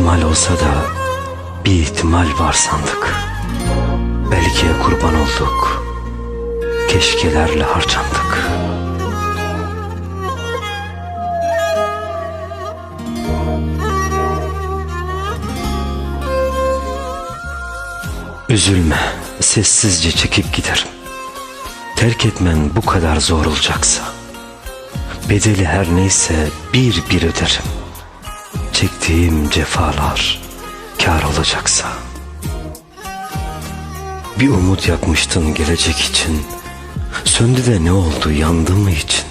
ihtimal olsa da bir ihtimal var sandık. Belkiye kurban olduk. Keşkelerle harcandık. Üzülme, sessizce çekip giderim. Terk etmen bu kadar zor olacaksa. Bedeli her neyse bir bir öderim. Çektiğim cefalar kar olacaksa. Bir umut yakmıştın gelecek için. Söndü de ne oldu yandı mı için?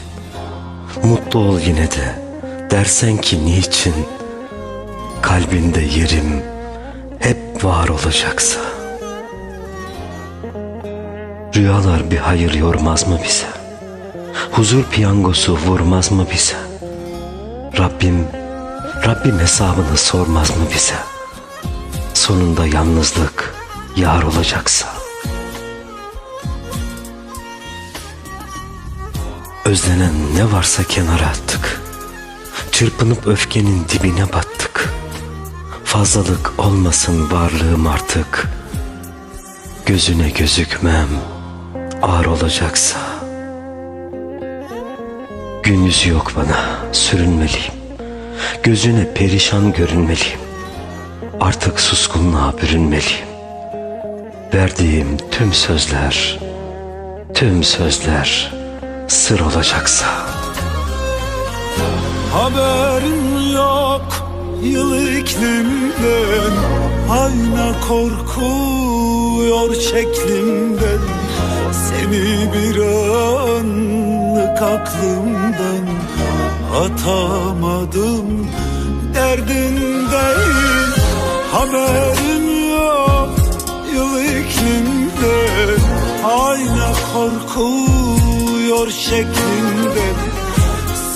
Mutlu ol yine de dersen ki niçin? Kalbinde yerim hep var olacaksa. Rüyalar bir hayır yormaz mı bize? Huzur piyangosu vurmaz mı bize? Rabbim, Rabbim hesabını sormaz mı bize? Sonunda yalnızlık yar olacaksa. Özlenen ne varsa kenara attık. Çırpınıp öfkenin dibine battık. Fazlalık olmasın varlığım artık. Gözüne gözükmem ağır olacaksa. Gün yüzü yok bana sürünmeliyim. Gözüne perişan görünmeliyim. Artık suskunluğa bürünmeliyim. Verdiğim tüm sözler, tüm sözler sır olacaksa. Haberin yok yıl iklimden Ayna korkuyor şeklimden Seni bir anlık aklımdan Atamadım derdindeyim. Haberin yok yıl iklimden Ayna korkuyor şeklimden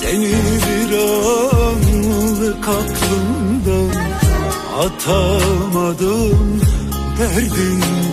seni bir anlık aklımdan atamadım derdindeyim